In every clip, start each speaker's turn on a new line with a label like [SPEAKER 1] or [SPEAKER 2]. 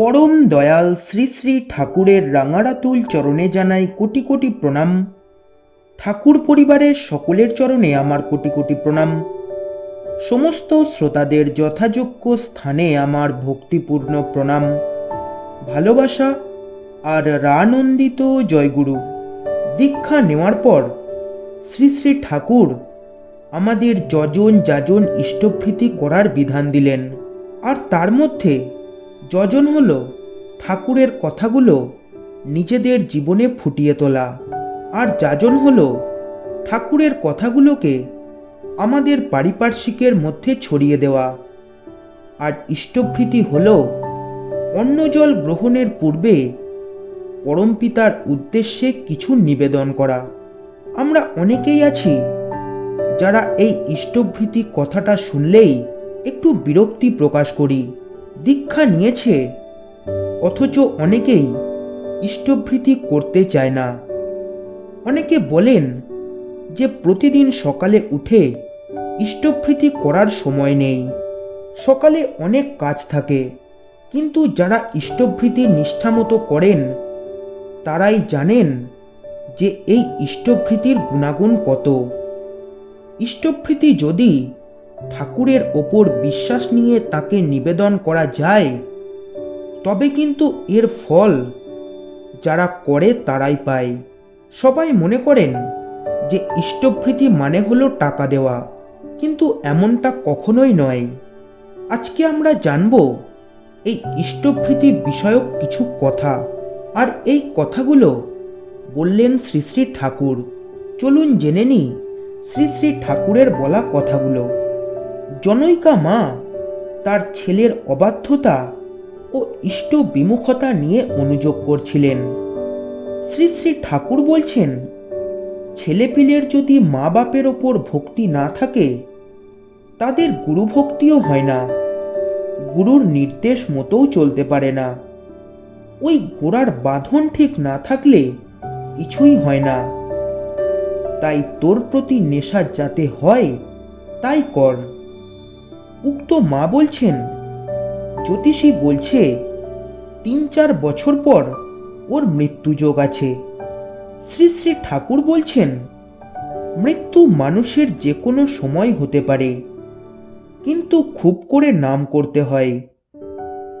[SPEAKER 1] পরম দয়াল শ্রী শ্রী ঠাকুরের রাঙারাতুল চরণে জানাই কোটি কোটি প্রণাম। ঠাকুর পরিবারের সকলের চরণে আমার কোটি কোটি প্রণাম। সমস্ত শ্রোতাদের যথাযোগ্য স্থানে আমার ভক্তিপূর্ণ প্রণাম। ভালোবাসা আর রানন্দিত জয়গুরু। দীক্ষা নেওয়ার পর শ্রী শ্রী ঠাকুর আমাদের যজন যাজন ইষ্টভৃতি করার বিধান দিলেন। আর তার মধ্যে যজন হল ঠাকুরের কথাগুলো নিজেদের জীবনে ফুটিয়ে তোলা। আর যাজন হল ঠাকুরের কথাগুলোকে আমাদের পারিপার্শ্বিকের মধ্যে ছড়িয়ে দেওয়া। আর ইষ্টভৃতি হল অন্ন জল গ্রহণের পূর্বে পরমপিতার উদ্দেশ্যে কিছু নিবেদন করা। আমরা অনেকেই আছি যারা এই ইষ্টভৃতি কথাটা শুনলেই একটু বিরক্তি প্রকাশ করি। দীক্ষা নিয়েছে। অথচ অনেকেই ইষ্টভৃতি করতে চায় না। অনেকে বলেন যে প্রতিদিন সকালে উঠে ইষ্টভৃতি করার সময় নেই। সকালে অনেক কাজ থাকে, কিন্তু যারা ইষ্টভৃতি নিষ্ঠামতো করেন, তারাই জানেন যে এই ইষ্টভৃতির গুণাগুণ কত। ইষ্টভৃতি যদি ঠাকুরের ওপর বিশ্বাস নিয়ে তাকে নিবেদন করা যায়, তবে কিন্তু এর ফল যারা করে তারাই পায়। সবাই মনে করেন যে ইষ্টভৃতি মানে হলো টাকা দেওয়া, কিন্তু এমনটা কখনোই নয়। আজকে আমরা জানব এই ইষ্টভৃতি বিষয়ক কিছু কথা, আর এই কথাগুলো বললেন শ্রী শ্রী ঠাকুর। চলুন জেনে নিই শ্রী শ্রী ঠাকুরের বলা কথাগুলো। জনৈকা মা, তার ছেলের অবাধ্যতা ও ইষ্ট বিমুখতা নিয়ে অনুযোগ করছিলেন। শ্রী শ্রী ঠাকুর বলছেন, ছেলেপিলের যদি মা বাপের ওপর ভক্তি না থাকে, তাদের গুরুভক্তিও হয় না। গুরুর নির্দেশ মতোও চলতে পারে না। ওই গোড়ার বাঁধন ঠিক না থাকলে কিছুই হয় না। তাই তোর প্রতি নেশা যাতে হয়, তাই কর। উক্ত মা বলছেন, জ্যোতিষী বলছে, তিন চার বছর পর ওর মৃত্যু যোগ আছে। শ্রী শ্রী ঠাকুর বলছেন, মৃত্যু মানুষের যে কোনো সময় হতে পারে, কিন্তু খুব করে নাম করতে হয়,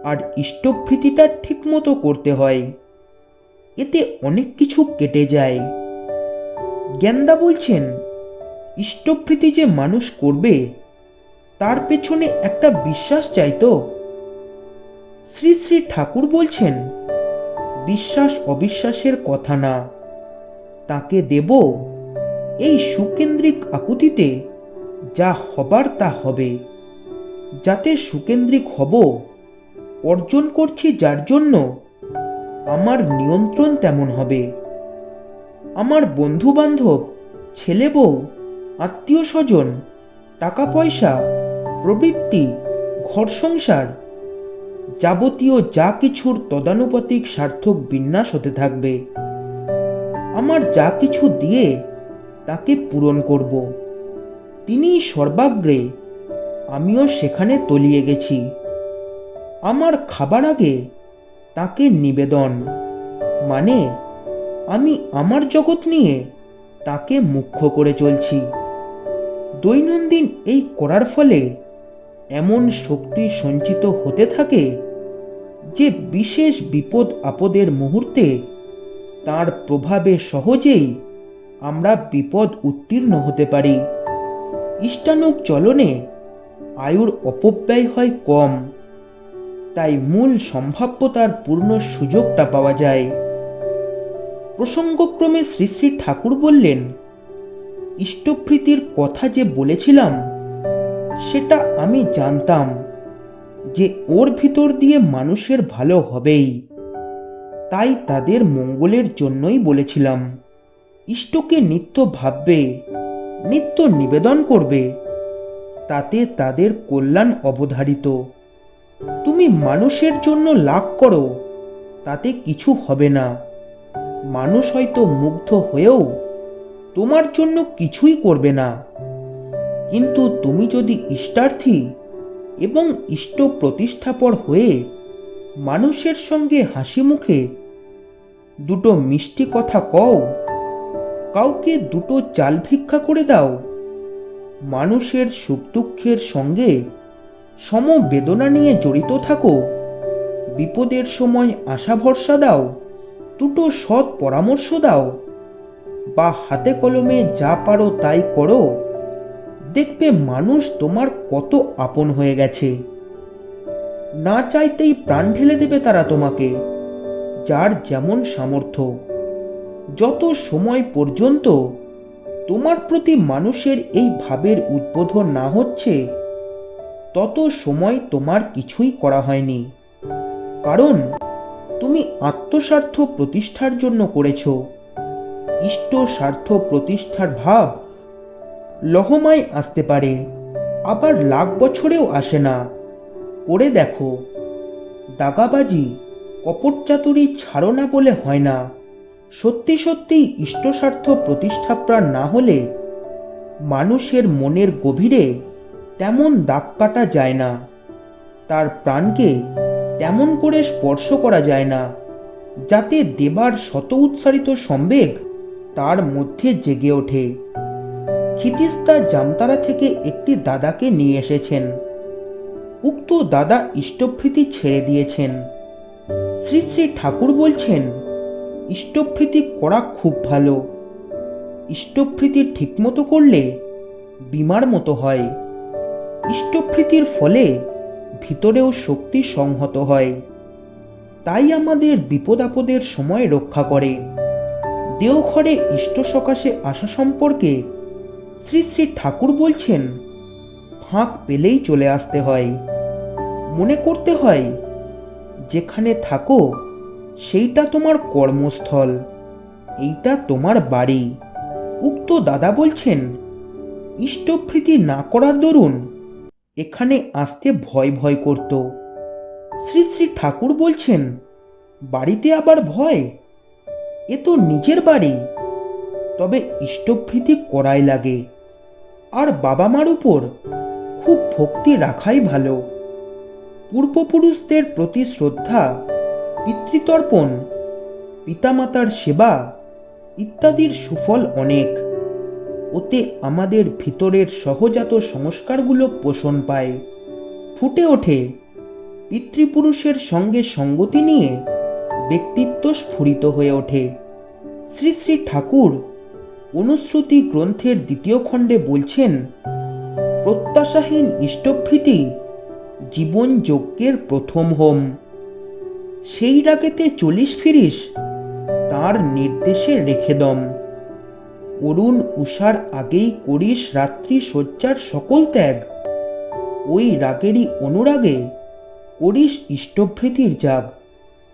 [SPEAKER 1] আর ইষ্টভৃতিটা ঠিকমতো করতে হয়। এতে অনেক কিছু কেটে যায়। জ্ঞানদা বলছেন ইষ্টভৃতি যে মানুষ করবে তার পেছনে একটা বিশ্বাস চাই তো। শ্রী শ্রী ঠাকুর বলছেন, বিশ্বাস অবিশ্বাসের কথা না। তাকে দেব এই সুকেন্দ্রিক আকুতিতে, যা হবার তা হবে। যাতে সুকেন্দ্রিক হব, অর্জন করছি যার জন্য আমার নিয়ন্ত্রণ তেমন হবে। আমার বন্ধু বান্ধব ছেলে বউ আত্মীয় স্বজন টাকা পয়সা প্রবৃত্তি, ঘর সংসার যাবতীয় যা কিছুর তদানুপাতিক সার্থক বিন্যাস হতে থাকবে। আমার যা কিছু দিয়ে তাকে পূরণ করব। তিনি সর্বাগ্রে আমিও সেখানে তলিয়ে গেছি। আমার খাবার আগে তাকে নিবেদন মানে আমি আমার জগৎ নিয়ে তাকে মুখ্য করে চলছি। দৈনন্দিন এই করার ফলে এমন শক্তি সঞ্চিত হতে থাকে যে বিশেষ বিপদ আপদের মুহূর্তে তার প্রভাবে সহজেই আমরা বিপদ উত্তীর্ণ হতে পারি। ইষ্টানুক চলনে আয়ুর অপব্যয় হয় কম, তাই মূল সম্ভাব্যতার পূর্ণ সুযোগটা পাওয়া যায়। প্রসঙ্গক্রমে শ্রী শ্রী ঠাকুর বললেন, ইষ্টপ্রীতির কথা যে বলেছিলাম সেটা আমি জানতাম যে ওর ভিতর দিয়ে মানুষের ভালো হবেই। তাই তাদের মঙ্গলের জন্যই বলেছিলাম, ইষ্টকে নিত্য ভাববে, নিত্য নিবেদন করবে, তাতে তাদের কল্যাণ অবধারিত। তুমি মানুষের জন্য লাভ করো, তাতে কিছু হবে না। মানুষ হয়তো মুগ্ধ হয়েও তোমার জন্য কিছুই করবে না। কিন্তু তুমি যদি ইষ্টার্থী এবং ইষ্ট প্রতিষ্ঠাপর হয়ে মানুষের সঙ্গে হাসি মুখে দুটো মিষ্টি কথা কও, কাউকে দুটো চাল ভিক্ষা করে দাও, মানুষের সুখ দুঃখের সঙ্গে সমবেদনা নিয়ে জড়িত থাকো, বিপদের সময় আশা ভরসা দাও, দুটো সৎ পরামর্শ দাও, বা হাতে কলমে যা পারো তাই করো। দেখবে মানুষ তোমার কত আপন হয়ে গেছে। না চাইতেই প্রাণ ঢেলে দেবে তারা তোমাকে, যার যেমন সামর্থ্য। যত সময় পর্যন্ত তোমার প্রতি মানুষের এই ভাবের উদ্বোধন না হচ্ছে, তত সময় তোমার কিছুই করা হয়নি। কারণ তুমি আত্মস্বার্থ প্রতিষ্ঠার জন্য করেছ। ইষ্ট স্বার্থ প্রতিষ্ঠার ভাব লহমায় আসতে পারে। আবার লাখ বছরেও আসে না। করে দেখো। দাগাবাজি কপটচাতুরি ছাড়ো না বলে হয় না। সত্যি সত্যিই ইষ্টস্বার্থ প্রতিষ্ঠাপ্রাণ না হলে মানুষের মনের গভীরে তেমন দাগ কাটা যায় না। তার প্রাণকে তেমন করে স্পর্শ করা যায় না। যাতে দেবার শত উৎসারিত সম্বেগ তার মধ্যে জেগে ওঠে। খিতিস্তা জামতারা থেকে একটি দাদাকে নিয়ে এসেছেন। উক্ত দাদা ইষ্টভৃতি ছেড়ে দিয়েছেন। শ্রী শ্রী ঠাকুর বলছেন ইষ্টভৃতি করা খুব ভালো। ইষ্টভৃতি ঠিকমতো করলে বিমার মতো হয়। ইষ্টভৃতির ফলে ভিতরেও শক্তি সংহত হয়। তাই আমাদের বিপদ আপদের সময় রক্ষা করে। দেওঘরে ইষ্ট সকাশে আসা সম্পর্কে শ্রী শ্রী ঠাকুর বলছেন, ফাঁক পেলেই চলে আসতে হয়। মনে করতে হয়, যেখানে থাকো, সেইটা তোমার কর্মস্থল, এইটা তোমার বাড়ি। উক্ত দাদা বলছেন ইষ্টভৃতি না করার দরুন এখানে আসতে ভয় ভয় করত। শ্রী শ্রী ঠাকুর বলছেন, বাড়িতে আবার ভয়? এ তো নিজের বাড়ি। তবে ইষ্টভৃতি করাই লাগে। আর বাবা মার উপর খুব ভক্তি রাখাই ভালো। পূর্বপুরুষদের প্রতি শ্রদ্ধা, পিতৃতর্পণ, পিতামাতার সেবা ইত্যাদির সুফল অনেক। ওতে আমাদের ভিতরের সহজাত সংস্কারগুলো পোষণ পায়। ফুটে ওঠে পিতৃপুরুষের সঙ্গে সঙ্গতি নিয়ে ব্যক্তিত্ব স্ফুরিত হয়ে ওঠে। শ্রী শ্রী ঠাকুর অনুশ্রুতি গ্রন্থের দ্বিতীয় খণ্ডে বলছেন, প্রত্যাশাহীন ইষ্টভৃতি জীবন যজ্ঞের প্রথম হোম। সেই রাগেতে চলিস ফিরিস, তার নির্দেশে রেখে দম। অরুণ উষার আগেই করিস রাত্রি শয্যার সকল ত্যাগ। ওই রাগেরই অনুরাগে করিস ইষ্টভৃতির জাগ।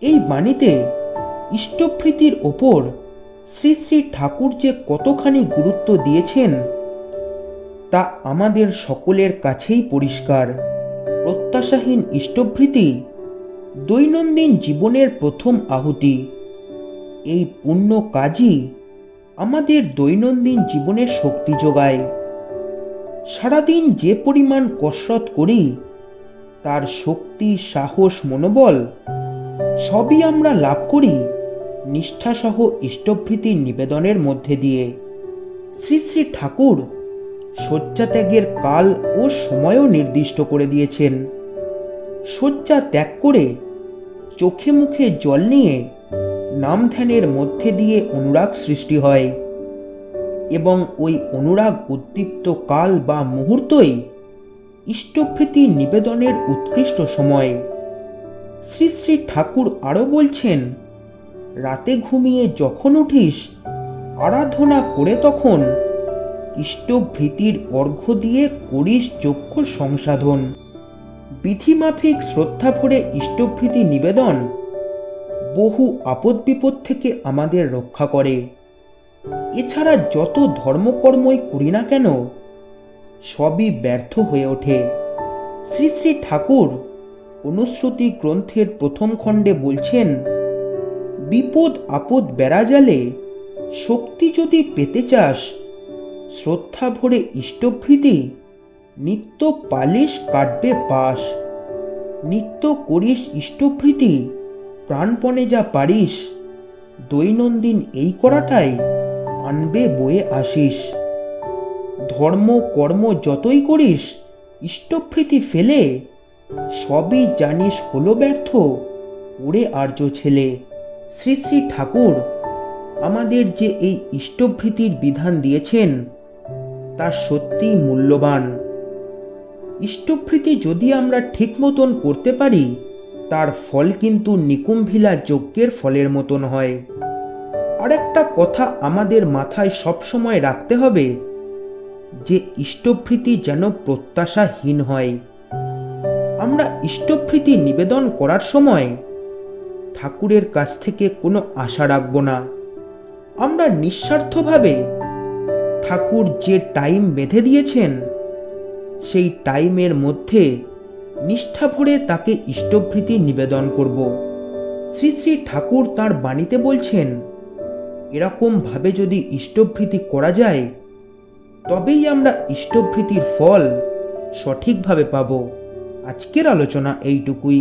[SPEAKER 1] এই বাণীতে ইষ্টভৃতির ওপর শ্রী শ্রী ঠাকুর যে কতখানি গুরুত্ব দিয়েছেন, তা আমাদের সকলের কাছেই পরিষ্কার। প্রত্যাশাহীন ইষ্টভৃতি, দৈনন্দিন জীবনের প্রথম আহুতি। এই পুণ্য কাজই আমাদের দৈনন্দিন জীবনে শক্তি যোগায়। সারাদিন যে পরিমাণ কসরত করি, তার শক্তি, সাহস, মনোবল সবই আমরা লাভ করি। নিষ্ঠাসহ ইষ্টভৃতির নিবেদনের মধ্যে দিয়ে। শ্রী শ্রী ঠাকুর শয্যা ত্যাগের কাল ও সময়ও নির্দিষ্ট করে দিয়েছেন। শয্যা ত্যাগ করে চোখে মুখে জল নিয়ে নাম ধ্যানের মধ্যে দিয়ে অনুরাগ সৃষ্টি হয় এবং ওই অনুরাগ উদ্দীপ্ত কাল বা মুহূর্তই ইষ্টভৃতি নিবেদনের উৎকৃষ্ট সময়। শ্রী শ্রী ঠাকুর আরও বলছেন রাতে ঘুমিয়ে যখন উঠিস, আরাধনা করে তখন ইষ্টভৃতির অর্ঘ্য দিয়ে করিস চক্ষু সংসাধন। বিধিমাফিক শ্রদ্ধা ভরে ইষ্টভৃতি নিবেদন বহু আপদ বিপদ থেকে আমাদের রক্ষা করে। এছাড়া যত ধর্মকর্মই করি না কেন, সবই ব্যর্থ হয়ে ওঠে। শ্রী শ্রী ঠাকুর অনুশ্রুতি গ্রন্থের প্রথম খণ্ডে বলছেন বিপদ আপদ বেড়াজালে শক্তি যদি পেতে চাস, শ্রদ্ধা ভরে ইষ্টভৃতি, নিত্য পালিশ কাটবে পাশ নিত্য করিস ইষ্টপ্রীতি প্রাণপণে যা পারিস, দৈনন্দিন এই করাটাই আনবে বয়ে আসিস। ধর্ম কর্ম যতই করিস ইষ্টপ্রীতি ফেলে, সবই জানিস হলো ব্যর্থ ওরে আর্য ছেলে। শ্রী শ্রী ঠাকুর আমাদের যে এই ইষ্টভৃতির বিধান দিয়েছেন, তা সত্যিই মূল্যবান। ইষ্টভৃতি যদি আমরা ঠিক মতন করতে পারি, তার ফল কিন্তু নিকুম্ভিলা যজ্ঞের ফলের মতন হয়। আর একটা কথা আমাদের মাথায় সবসময় রাখতে হবে, যে ইষ্টভৃতি যেন প্রত্যাশাহীন হয়। আমরা ইষ্টভৃতি নিবেদন করার সময় ঠাকুরের কাছ থেকে কোনো আশা রাখব না। আমরা নিঃস্বার্থভাবে ঠাকুর যে টাইম বেঁধে দিয়েছেন, সেই টাইমের মধ্যে নিষ্ঠা ভরে তাকে ইষ্টভৃতি নিবেদন করব। শ্রী শ্রী ঠাকুর তার বাণীতে বলছেন, এরকমভাবে যদি ইষ্টভৃতি করা যায়, তবেই আমরা ইষ্টভৃতির ফল সঠিকভাবে পাব। আজকের আলোচনা এইটুকুই।